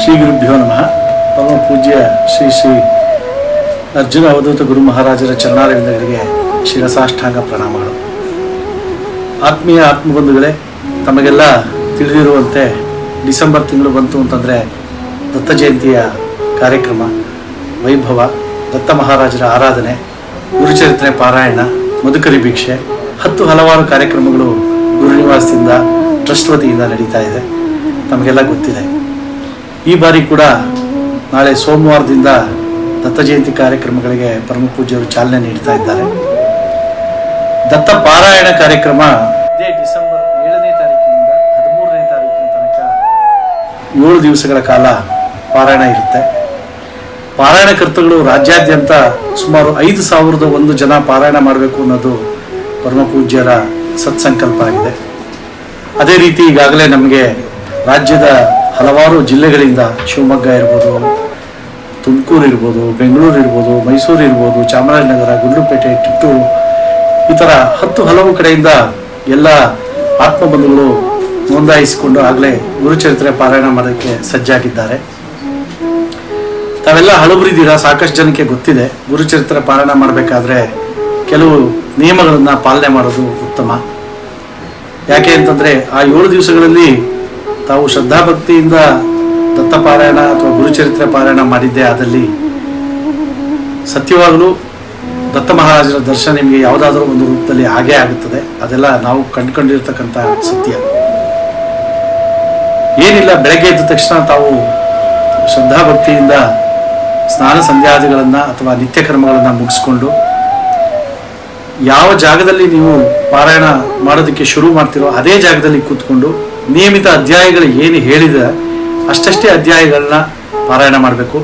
ಶ್ರೀ ಗುರುಭ್ಯೋ ನಮಃ. ಪರಮ ಪೂಜ್ಯ ಶ್ರೀ ಶ್ರೀ ಅರ್ಜುನ ಅವಧೂತ ಗುರು ಮಹಾರಾಜರ ಚರಣಾರವಿಂದಗಳಿಗೆ ಶಿರಸಾಷ್ಟಾಂಗ ಪ್ರಣಾಮಗಳು ಆತ್ಮೀಯ ಆತ್ಮಬಂಧುಗಳೇ, ತಮಗೆಲ್ಲ ತಿಳಿದಿರುವಂತೆ ಡಿಸೆಂಬರ್ ತಿಂಗಳು ಬಂತು ಅಂತಂದರೆ ದತ್ತ ಜಯಂತಿಯ ಕಾರ್ಯಕ್ರಮ, ವೈಭವ, ದತ್ತ ಮಹಾರಾಜರ ಆರಾಧನೆ, ಗುರುಚರಿತ್ರೆ ಪಾರಾಯಣ, ಮಧುಕರಿ ಭಿಕ್ಷೆ, ಹತ್ತು ಹಲವಾರು ಕಾರ್ಯಕ್ರಮಗಳು ಗುರುನಿವಾಸದಿಂದ ಟ್ರಸ್ಟ್ ವತಿಯಿಂದ ನಡೀತಾ ಇದೆ. ತಮಗೆಲ್ಲ ಗೊತ್ತಿದೆ. ಈ ಬಾರಿ ಕೂಡ ನಾಳೆ ಸೋಮವಾರದಿಂದ ದತ್ತ ಜಯಂತಿ ಕಾರ್ಯಕ್ರಮಗಳಿಗೆ ಪರಮ ಪೂಜ್ಯರು ಚಾಲನೆ ನೀಡ್ತಾ ಇದ್ದಾರೆ. ದತ್ತ ಪಾರಾಯಣ ಕಾರ್ಯಕ್ರಮ ಇದೇ ಡಿಸೆಂಬರ್ ಏಳನೇ ತಾರೀಕಿನಿಂದ ಹದಿಮೂರನೇ ತಾರೀಕಿನ ತನಕ ಏಳು ದಿವಸಗಳ ಕಾಲ ಪಾರಾಯಣ ಇರುತ್ತೆ. ಪಾರಾಯಣಕರ್ತಗಳು ರಾಜ್ಯಾದ್ಯಂತ ಸುಮಾರು ಐದು ಸಾವಿರದ ಒಂದು ಜನ ಪಾರಾಯಣ ಮಾಡಬೇಕು ಅನ್ನೋದು ಪರಮ ಪೂಜ್ಯರ ಸತ್ಸಂಕಲ್ಪ ಆಗಿದೆ. ಅದೇ ರೀತಿ ಈಗಾಗಲೇ ನಮಗೆ ರಾಜ್ಯದ ಹಲವಾರು ಜಿಲ್ಲೆಗಳಿಂದ ಶಿವಮೊಗ್ಗ ಇರ್ಬೋದು, ತುಮಕೂರು ಇರ್ಬೋದು, ಬೆಂಗಳೂರು ಇರ್ಬೋದು, ಮೈಸೂರು ಇರ್ಬೋದು ಚಾಮರಾಜನಗರ ಗುಂಡ್ಲುಪೇಟೆ ಟಿಟ್ಟು ಈ ಥರ ಹತ್ತು ಹಲವು ಕಡೆಯಿಂದ ಎಲ್ಲ ಆತ್ಮಬಂಧುಗಳು ನೋಂದಾಯಿಸಿಕೊಂಡು ಆಗಲೇ ಗುರುಚರಿತ್ರೆ ಪಾರಾಯಣ ಮಾಡೋಕ್ಕೆ ಸಜ್ಜಾಗಿದ್ದಾರೆ. ತಾವೆಲ್ಲ ಹಳಬರಿದ್ದೀರಾ ಸಾಕಷ್ಟು ಜನಕ್ಕೆ ಗೊತ್ತಿದೆ, ಗುರುಚರಿತ್ರೆ ಪಾರಾಯಣ ಮಾಡಬೇಕಾದ್ರೆ ಕೆಲವು ನಿಯಮಗಳನ್ನು ಪಾಲನೆ ಮಾಡೋದು ಉತ್ತಮ. ಯಾಕೆ ಅಂತಂದರೆ ಆ ಏಳು ದಿವಸಗಳಲ್ಲಿ ತಾವು ಶ್ರದ್ಧಾಭಕ್ತಿಯಿಂದ ದತ್ತ ಪಾರಾಯಣ ಅಥವಾ ಗುರುಚರಿತ್ರೆ ಪಾರಾಯಣ ಮಾಡಿದ್ದೆ ಆದಲ್ಲಿ ಸತ್ಯವಾಗಲೂ ದತ್ತ ಮಹಾರಾಜರ ದರ್ಶನ ನಿಮಗೆ ಯಾವುದಾದ್ರೂ ಒಂದು ರೂಪದಲ್ಲಿ ಹಾಗೇ ಆಗುತ್ತದೆ. ಅದೆಲ್ಲ ನಾವು ಕಂಡುಕೊಂಡಿರ್ತಕ್ಕಂಥ ಸತ್ಯ. ಏನಿಲ್ಲ, ಬೆಳಗ್ಗೆ ಎದ್ದ ತಕ್ಷಣ ತಾವು ಶ್ರದ್ಧಾಭಕ್ತಿಯಿಂದ ಸ್ನಾನ ಸಂಧ್ಯಾದಿಗಳನ್ನು ಅಥವಾ ನಿತ್ಯ ಕರ್ಮಗಳನ್ನು ಮುಗಿಸ್ಕೊಂಡು ಯಾವ ಜಾಗದಲ್ಲಿ ನೀವು ಪಾರಾಯಣ ಮಾಡೋದಕ್ಕೆ ಶುರು ಮಾಡ್ತಿರೋ ಅದೇ ಜಾಗದಲ್ಲಿ ಕೂತ್ಕೊಂಡು ನಿಯಮಿತ ಅಧ್ಯಾಯಗಳು ಏನು ಹೇಳಿದ, ಅಷ್ಟಷ್ಟೇ ಅಧ್ಯಾಯಗಳನ್ನ ಪಾರಾಯಣ ಮಾಡಬೇಕು.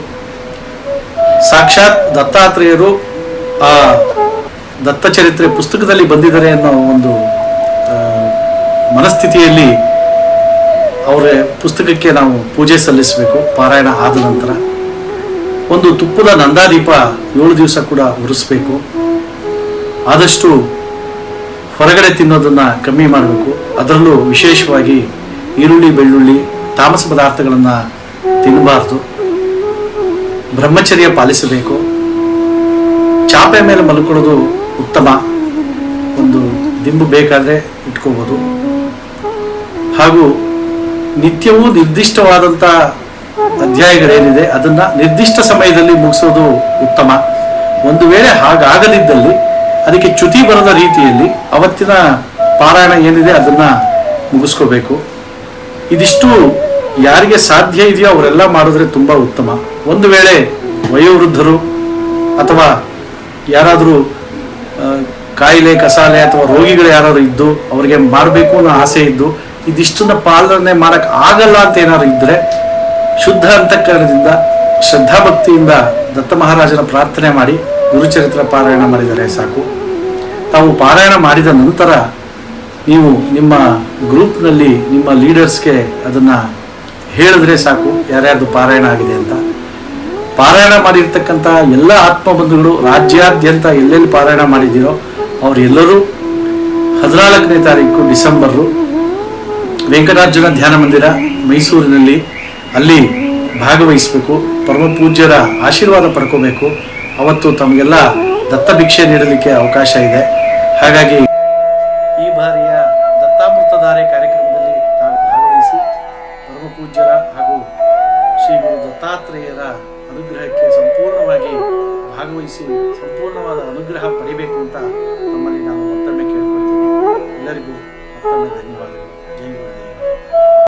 ಸಾಕ್ಷಾತ್ ದತ್ತಾತ್ರೇಯರು ಆ ದತ್ತಚರಿತ್ರೆ ಪುಸ್ತಕದಲ್ಲಿ ಬಂದಿದ್ದಾರೆ ಅನ್ನೋ ಒಂದು ಮನಸ್ಥಿತಿಯಲ್ಲಿ ಅವರ ಪುಸ್ತಕಕ್ಕೆ ನಾವು ಪೂಜೆ ಸಲ್ಲಿಸಬೇಕು, ಪಾರಾಯಣ ಆದ ನಂತರ. ಒಂದು ತುಪ್ಪದ ನಂದಾದೀಪ ಏಳು ದಿವಸ ಕೂಡ ಉರಿಸ್ಬೇಕು. ಆದಷ್ಟು ಹೊರಗಡೆ ತಿನ್ನೋದನ್ನ ಕಮ್ಮಿ ಮಾಡಬೇಕು. ಅದರಲ್ಲೂ ವಿಶೇಷವಾಗಿ ಈರುಳ್ಳಿ, ಬೆಳ್ಳುಳ್ಳಿ, ತಾಮಸ ಪದಾರ್ಥಗಳನ್ನು ತಿನ್ನಬಾರ್ದು. ಬ್ರಹ್ಮಚರ್ಯ ಪಾಲಿಸಬೇಕು. ಚಾಪೆ ಮೇಲೆ ಮಲ್ಕೊಳ್ಳೋದು ಉತ್ತಮ. ಒಂದು ದಿಂಬು ಬೇಕಾದರೆ ಇಟ್ಕೋಬೋದು. ಹಾಗೂ ನಿತ್ಯವೂ ನಿರ್ದಿಷ್ಟವಾದಂಥ ಅಧ್ಯಾಯಗಳೇನಿದೆ, ಅದನ್ನ ನಿರ್ದಿಷ್ಟ ಸಮಯದಲ್ಲಿ ಮುಗಿಸೋದು ಉತ್ತಮ. ಒಂದು ವೇಳೆ ಹಾಗಾಗದಿದ್ದಲ್ಲಿ ಅದಕ್ಕೆ ಚ್ಯುತಿ ಬರದ ರೀತಿಯಲ್ಲಿ ಅವತ್ತಿನ ಪಾರಾಯಣ ಏನಿದೆ ಅದನ್ನ ಮುಗಿಸ್ಕೋಬೇಕು. ಇದಿಷ್ಟು ಯಾರಿಗೆ ಸಾಧ್ಯ ಇದೆಯೋ ಅವರೆಲ್ಲ ಮಾಡಿದ್ರೆ ತುಂಬಾ ಉತ್ತಮ. ಒಂದು ವೇಳೆ ವಯೋವೃದ್ಧರು ಅಥವಾ ಯಾರಾದರೂ ಕಾಯಿಲೆ, ಕಸಾಲೆ ಅಥವಾ ರೋಗಿಗಳು ಯಾರಾದ್ರು ಇದ್ದು ಅವರಿಗೆ ಮಾಡಬೇಕು ಅನ್ನೋ ಆಸೆ ಇದ್ದು ಇದಿಷ್ಟನ್ನ ಪಾಲನೆ ಮಾಡಕ್ ಆಗಲ್ಲ ಅಂತ ಏನಾದ್ರು ಇದ್ರೆ ಶುದ್ಧ ಅಂತಃಕರಣದಿಂದ, ಶ್ರದ್ಧಾಭಕ್ತಿಯಿಂದ ದತ್ತ ಮಹಾರಾಜನ ಪ್ರಾರ್ಥನೆ ಮಾಡಿ ಗುರುಚರಿತ್ರ ಪಾರಾಯಣ ಮಾಡಿದರೆ ಸಾಕು. ತಾವು ಪಾರಾಯಣ ಮಾಡಿದ ನಂತರ ನೀವು ನಿಮ್ಮ ಗ್ರೂಪ್ನಲ್ಲಿ ನಿಮ್ಮ ಲೀಡರ್ಸ್ಗೆ ಅದನ್ನು ಹೇಳಿದ್ರೆ ಸಾಕು, ಯಾರ್ಯಾರ್ದು ಪಾರಾಯಣ ಆಗಿದೆ ಅಂತ. ಪಾರಾಯಣ ಮಾಡಿರ್ತಕ್ಕಂಥ ಎಲ್ಲ ಆತ್ಮಬಂಧುಗಳು ರಾಜ್ಯಾದ್ಯಂತ ಎಲ್ಲೆಲ್ಲಿ ಪಾರಾಯಣ ಮಾಡಿದ್ದೀರೋ ಅವರೆಲ್ಲರೂ ಹದಿನಾಲ್ಕನೇ ತಾರೀಕು ಡಿಸೆಂಬರು ವೆಂಕಟಾರ್ಜುನ ಧ್ಯಾನ ಮಂದಿರ ಮೈಸೂರಿನಲ್ಲಿ ಅಲ್ಲಿ ಭಾಗವಹಿಸಬೇಕು ಪರಮ ಪೂಜ್ಯರ ಆಶೀರ್ವಾದ ಪಡ್ಕೋಬೇಕು. ಅವತ್ತು ತಮಗೆಲ್ಲ ದತ್ತ ಭಿಕ್ಷೆ ನೀಡಲಿಕ್ಕೆ ಅವಕಾಶ ಇದೆ. ಹಾಗಾಗಿ ಈ ಬಾರಿಯ ದತ್ತಾಮೃತಧಾರೆ ಕಾರ್ಯಕ್ರಮದಲ್ಲಿ ತಾವು ಭಾಗವಹಿಸಿ ಪರಮಪೂಜ್ಯರ ಹಾಗೂ ಶ್ರೀ ಗುರು ದತ್ತಾತ್ರೇಯರ ಅನುಗ್ರಹಕ್ಕೆ ಸಂಪೂರ್ಣವಾಗಿ ಭಾಗವಹಿಸಿ ಸಂಪೂರ್ಣವಾದ ಅನುಗ್ರಹ ಪಡಿಬೇಕು ಅಂತ ತಮ್ಮಲ್ಲಿ ನಾನು ಮತ್ತೊಮ್ಮೆ ಕೇಳ್ಕೊಳ್ತೀವಿ. ಎಲ್ಲರಿಗೂ ಮತ್ತೊಮ್ಮೆ ಧನ್ಯವಾದ